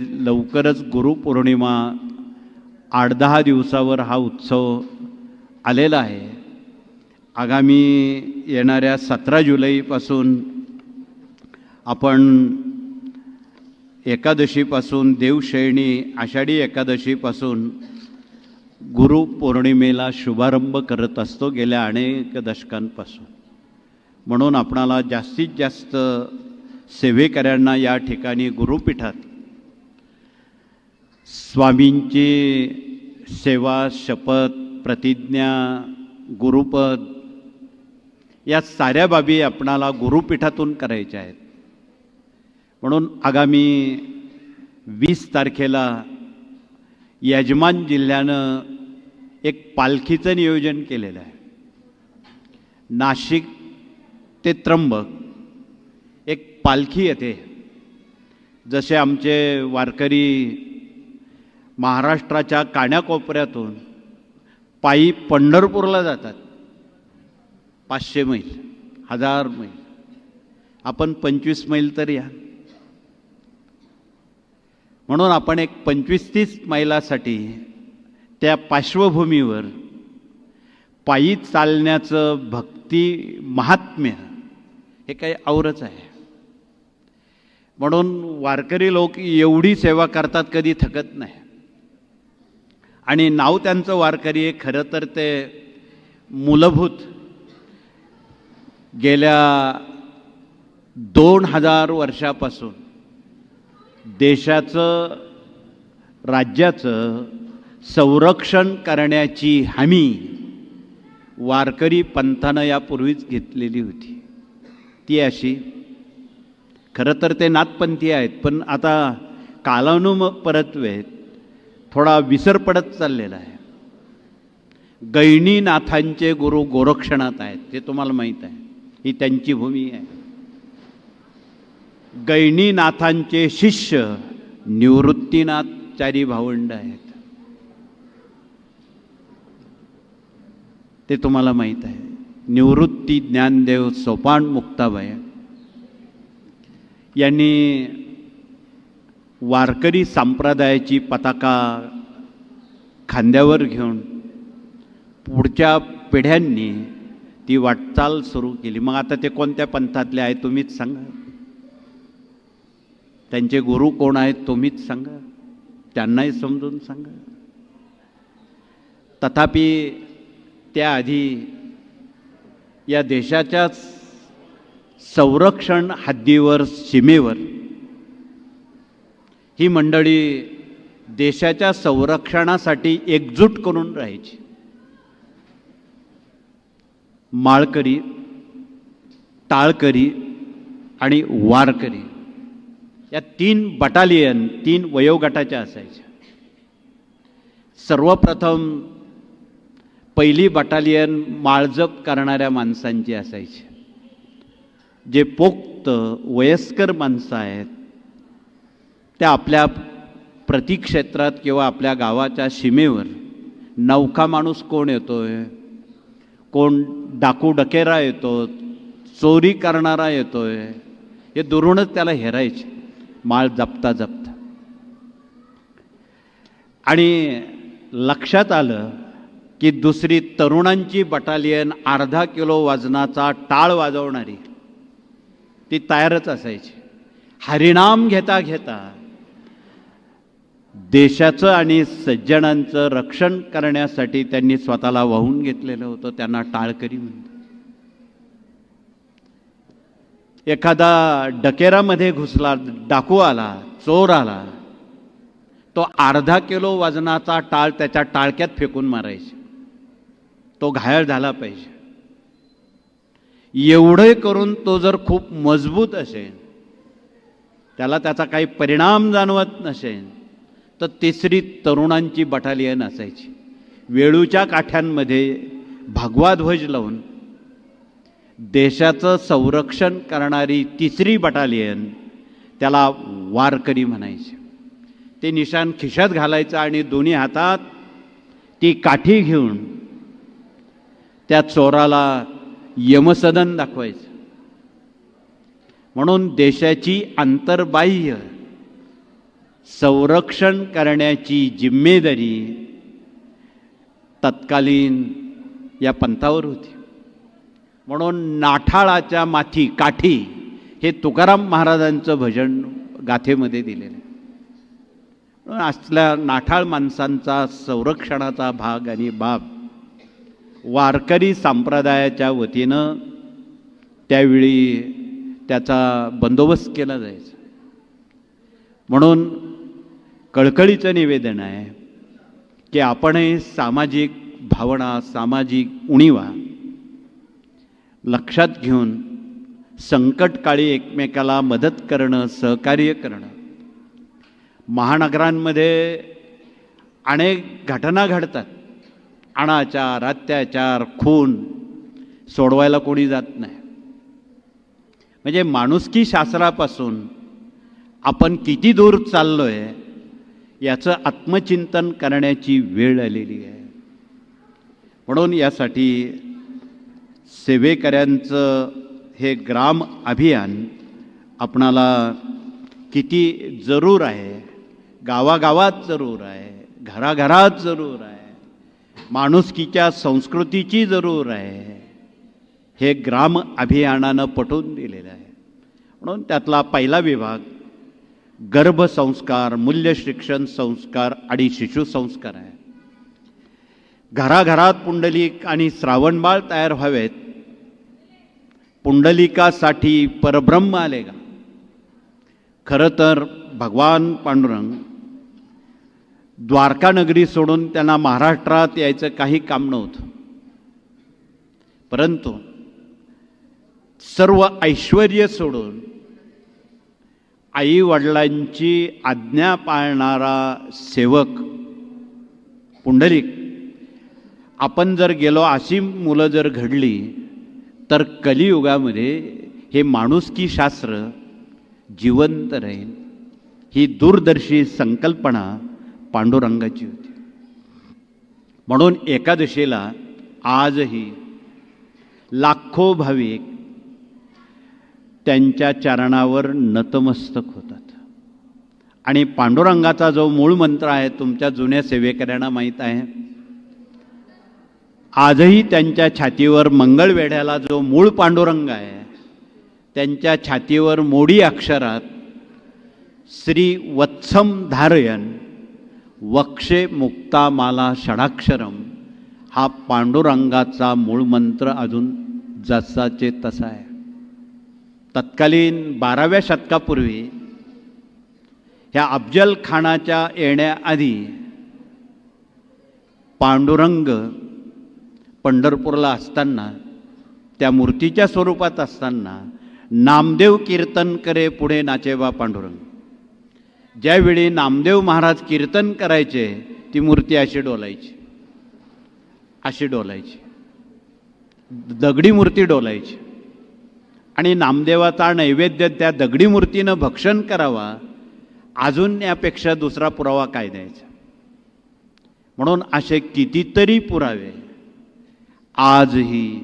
लवकरच गुरुपौर्णिमा आठ दहा दिवसावर हा उत्सव आलेला आहे. आगामी येणाऱ्या सतरा जुलैपासून आपण एकादशीपासून देवशयणी आषाढी एकादशीपासून गुरुपौर्णिमेला शुभारंभ करत असतो गेल्या अनेक दशकांपासून. म्हणून आपणाला जास्तीत जास्त सेवेकऱ्यांना या ठिकाणी गुरुपीठात स्वामींची सेवा शपथ प्रतिज्ञा गुरुपद या साऱ्या बाबी आपणाला गुरुपीठातून करायच्या आहेत. म्हणून आगामी वीस तारखेला यजमान जिल्ह्यानं एक पालखीचं नियोजन केलेलं आहे. नाशिक ते त्र्यंबक एक पालखी येते. जसे आमचे वारकरी महाराष्ट्राच्या काण्याकोपऱ्यातून पायी पंढरपूरला जातात. पाचशे मैल हजार मैल. आपण पंचवीस मैल तर या. म्हणून आपण एक पंचवीस तीस मैलासाठी त्या पार्श्वभूमीवर पायी चालण्याचं भक्ती महात्म्य हे काही आवरच आहे. म्हणून वारकरी लोक एवढी सेवा करतात कधी थकत नाही. आणि नाव त्यांचं वारकरी आहे. खरं तर ते मूलभूत गेल्या दोन हजार वर्षापासून देशाचं राज्याचं संरक्षण करण्याची हमी वारकरी पंथानं यापूर्वीच घेतलेली होती. ती अशी. खरं तर ते नाथपंथी आहेत पण आता कालानुम परत्वेत थोडा विसर पडत चाललेला आहे. गैणीनाथांचे गुरु गोरक्षणात आहेत ते तुम्हाला माहीत आहे. ही त्यांची भूमी आहे. गैणीनाथांचे शिष्य निवृत्तीनाथचारी भावंड आहेत. ते तुम्हाला माहीत आहे. निवृत्ती ज्ञानदेव सोपान मुक्ताबाई यांनी वारकरी संप्रदायाची पताका खांद्यावर घेऊन पुढच्या पिढ्यांनी ती वाटचाल सुरू केली. मग आता ते कोणत्या पंथातले आहे तुम्हीच सांगा. त्यांचे गुरु कोण आहेत तुम्हीच सांगा. त्यांनाही समजून सांगा. तथापि त्याआधी या देशाच्याच संरक्षण हद्दीवर सीमेवर ही मंडळी देशाच्या संरक्षणासाठी एकजूट करून राहायची. माळकरी टाळकरी आणि वारकरी या तीन बटालियन तीन वयोगटाच्या असायच्या. सर्वप्रथम पहिली बटालियन माळजप करणाऱ्या माणसांची असायची. जे पोक्त वयस्कर माणसं आहेत त्या आपल्या प्रतिक्षेत्रात किंवा आपल्या गावाच्या सीमेवर नौका माणूस कोण येतो आहे कोण डाकू डकेरा येतो चोरी करणारा येतो आहे हे दुरूनच त्याला हेरायचे. माळ जपता जपता. आणि लक्षात आलं की दुसरी तरुणांची बटालियन अर्धा किलो वजनाचा टाळ वाजवणारी ती तयारच असायची. हरिणाम घेता घेता देशाचं आणि सज्जनांचं रक्षण करण्यासाठी त्यांनी स्वतःला वाहून घेतलेलं होतं त्यांना टाळकरी म्हणतात. एखादा डकेरामध्ये घुसला डाकू आला चोर आला तो अर्धा किलो वजनाचा टाळ त्याच्या टाळक्यात फेकून मारायचे. तो घायल झाला पाहिजे. एवढे करून तो जर खूप मजबूत असेल त्याला त्याचा काही परिणाम जाणवत नसेल तर तिसरी तरुणांची बटालियन असायची. वेळूच्या काठ्यांमध्ये भगवा ध्वज लावून देशाचं संरक्षण करणारी तिसरी बटालियन त्याला वारकरी म्हणायचे. ते निशाण खिशात घालायचं आणि दोन्ही हातात ती काठी घेऊन त्या चोराला यमसदन दाखवायचं. म्हणून देशाची आंतरबाह्य संरक्षण करण्याची जिम्मेदारी तत्कालीन या पंथावर होती. म्हणून नाठाळाच्या माथी काठी हे तुकाराम महाराजांचं भजन गाथेमध्ये दिलेलं आहे. म्हणून असल्या नाठाळ माणसांचा संरक्षणाचा भाग आणि बाब वारकरी संप्रदायाच्या वतीनं त्यावेळी त्याचा बंदोबस्त केला जायचा. म्हणून कळकळीचं निवेदन आहे की आपणही सामाजिक भावना सामाजिक उणीवा लक्षात घेऊन संकटकाळी एकमेकाला मदत करणं सहकार्य करणं. महानगरांमध्ये अनेक घटना घडतात. अनाचार अत्याचार खून सोडवायला कोणी जात नाही. म्हणजे माणुसकी शास्त्रापासून आपण किती दूर चाललो आहे याचं आत्मचिंतन करण्याची वेळ आलेली आहे. म्हणून यासाठी सेवेकऱ्यांचं हे ग्राम अभियान आपणाला किती जरूर आहे गावागावात जरूर आहे घराघरात जरूर आहे माणुसकीच्या संस्कृतीची जरूर आहे हे ग्राम अभियानानं पटवून दिलेलं आहे. म्हणून त्यातला पहिला विभाग गर्भसंस्कार मूल्य शिक्षण संस्कार आणि शिशुसंस्कार आहे. घराघरात पुंडलिक आणि श्रावणबाळ तयार व्हावेत. पुंडलिकासाठी परब्रह्म आले का? खरं तर भगवान पांडुरंग द्वारकानगरी सोडून त्यांना महाराष्ट्रात यायचं काही काम नव्हतं. परंतु सर्व ऐश्वर सोडून आई वडिलांची आज्ञा पाळणारा सेवक पुंडलिक. आपण जर गेलो अशी मुलं जर घडली तर कलियुगामध्ये हे माणुसकी शास्त्र जिवंत राहील. ही दूरदर्शी संकल्पना पांडुरंगाची होती. म्हणून एकादशीला आजही लाखो भाविक त्यांच्या चरणावर नतमस्तक होतात. आणि पांडुरंगाचा जो मूळ मंत्र आहे तुमच्या जुन्या सेवेकऱ्यांना माहीत आहे. आजही त्यांच्या छातीवर मंगळवेढ्याला जो मूळ पांडुरंग आहे त्यांच्या छातीवर मोडी अक्षरात श्री वत्सम धारयन वक्षे मुक्तामाला षडाक्षरम हा पांडुरंगाचा मूळ मंत्र अजून जसाचे तसा आहे. तत्कालीन बाराव्या शतकापूर्वी ह्या अफजल खानाच्या येण्याआधी पांडुरंग पंढरपूरला असताना त्या मूर्तीच्या स्वरूपात असताना नामदेव कीर्तन करे पुढे नाचेबा पांडुरंग. ज्यावेळी नामदेव महाराज कीर्तन करायचे ती मूर्ती अशी डोलायची. अशी डोलायची. दगडी मूर्ती डोलायची. आणि नामदेवाचा नैवेद्य त्या दगडी मूर्तीनं भक्षण करावा अजून यापेक्षा दुसरा पुरावा काय द्यायचा? म्हणून असे कितीतरी पुरावे आजही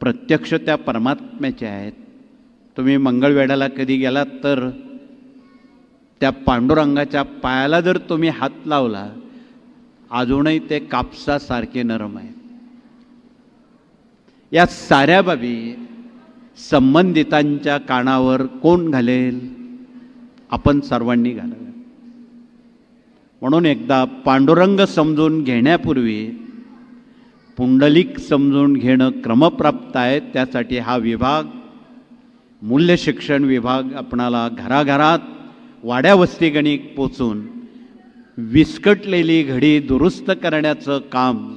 प्रत्यक्ष त्या परमात्म्याचे आहेत. तुम्ही मंगळवेढ्याला कधी गेलात तर त्या पांडुरंगाच्या पायाला जर तुम्ही हात लावला अजूनही ते कापसासारखे नरम आहेत. या साऱ्या बाबी संबंधितांच्या कानावर कोण घालेल? आपण सर्वांनी घालाव्या म्हणून एकदा पांडुरंग समजून घेण्यापूर्वी पुंडलिक समजून घेणं क्रमप्राप्त आहे. त्यासाठी हा विभाग मूल्य शिक्षण विभाग आपणाला घराघरात वाड्यावस्तीगणिक पोचून विस्कटलेली घडी दुरुस्त करण्याचं काम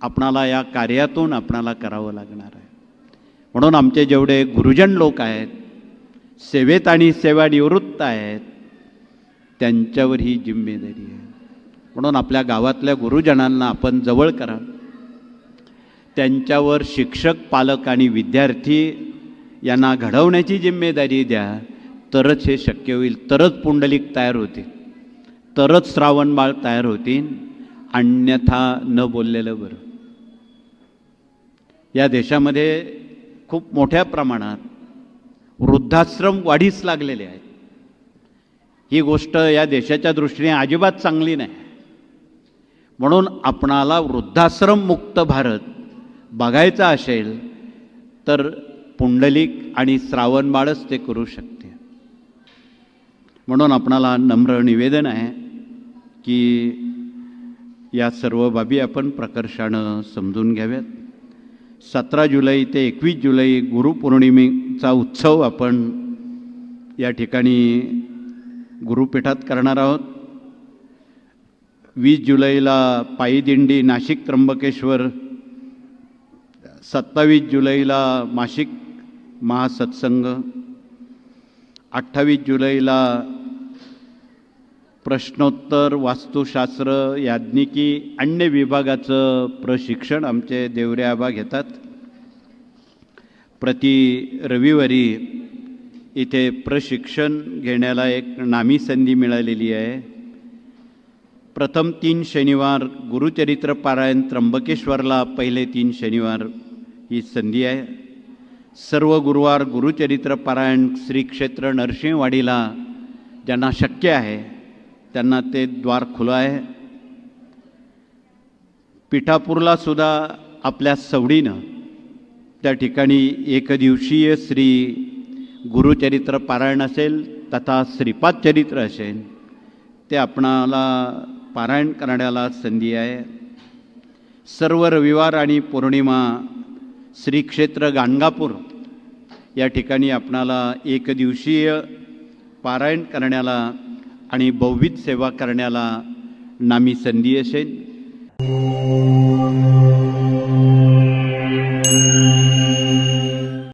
आपणाला या कार्यातून आपणाला करावं लागणार. म्हणून आमचे जेवढे गुरुजन लोक आहेत सेवेत आणि सेवानिवृत्त आहेत त्यांच्यावर ही जिम्मेदारी आहे. म्हणून आपल्या गावातल्या गुरुजनांना आपण जवळ करा. त्यांच्यावर शिक्षक पालक आणि विद्यार्थी यांना घडवण्याची जिम्मेदारी द्या. तरच हे शक्य होईल. तरच पुंडलिक तयार होतील. तरच श्रावणबाळ तयार होतील. अन्यथा न बोललेलं बरं. या देशामध्ये खूप मोठ्या प्रमाणात वृद्धाश्रम वाढीस लागलेले आहेत. ही गोष्ट या देशाच्या दृष्टीने अजिबात चांगली नाही. म्हणून आपणाला वृद्धाश्रम मुक्त भारत बघायचा असेल तर पुंडलिक आणि श्रावणबाळच ते करू शकते. म्हणून आपणाला नम्र निवेदन आहे की या सर्व बाबी आपण प्रकर्षानं समजून घ्याव्यात. सतरा जुलै ते एकवीस जुलै गुरुपौर्णिमेचा उत्सव आपण या ठिकाणी गुरुपीठात करणार आहोत. वीस जुलैला पायीदिंडी नाशिक त्र्यंबकेश्वर सत्तावीस जुलैला मासिक महासत्संग अठ्ठावीस जुलैला प्रश्नोत्तर वास्तुशास्त्र याज्ञिकी अन्य विभागाचं प्रशिक्षण आमचे देवरे आबा घेतात. प्रति रविवारी इथे प्रशिक्षण घेण्याला एक नामी संधी मिळालेली आहे. प्रथम तीन शनिवार गुरुचरित्र पारायण त्र्यंबकेश्वरला पहिले तीन शनिवार ही संधी आहे. सर्व गुरुवार गुरुचरित्र पारायण श्री क्षेत्र नरसिंहवाडीला ज्यांना शक्य आहे त्यांना ते द्वार खुलं आहे. पिठापूरला सुद्धा आपल्या सवडीनं त्या ठिकाणी एकदिवसीय श्री गुरुचरित्र पारायण असेल तथा श्रीपाद चरित्र असेल ते आपणाला पारायण करण्याला संधी आहे. सर्व रविवार आणि पौर्णिमा श्री क्षेत्र गाणगापूर या ठिकाणी आपणाला एकदिवसीय पारायण करण्याला आणि बहुविध सेवा करण्याला नामी संधी असेल.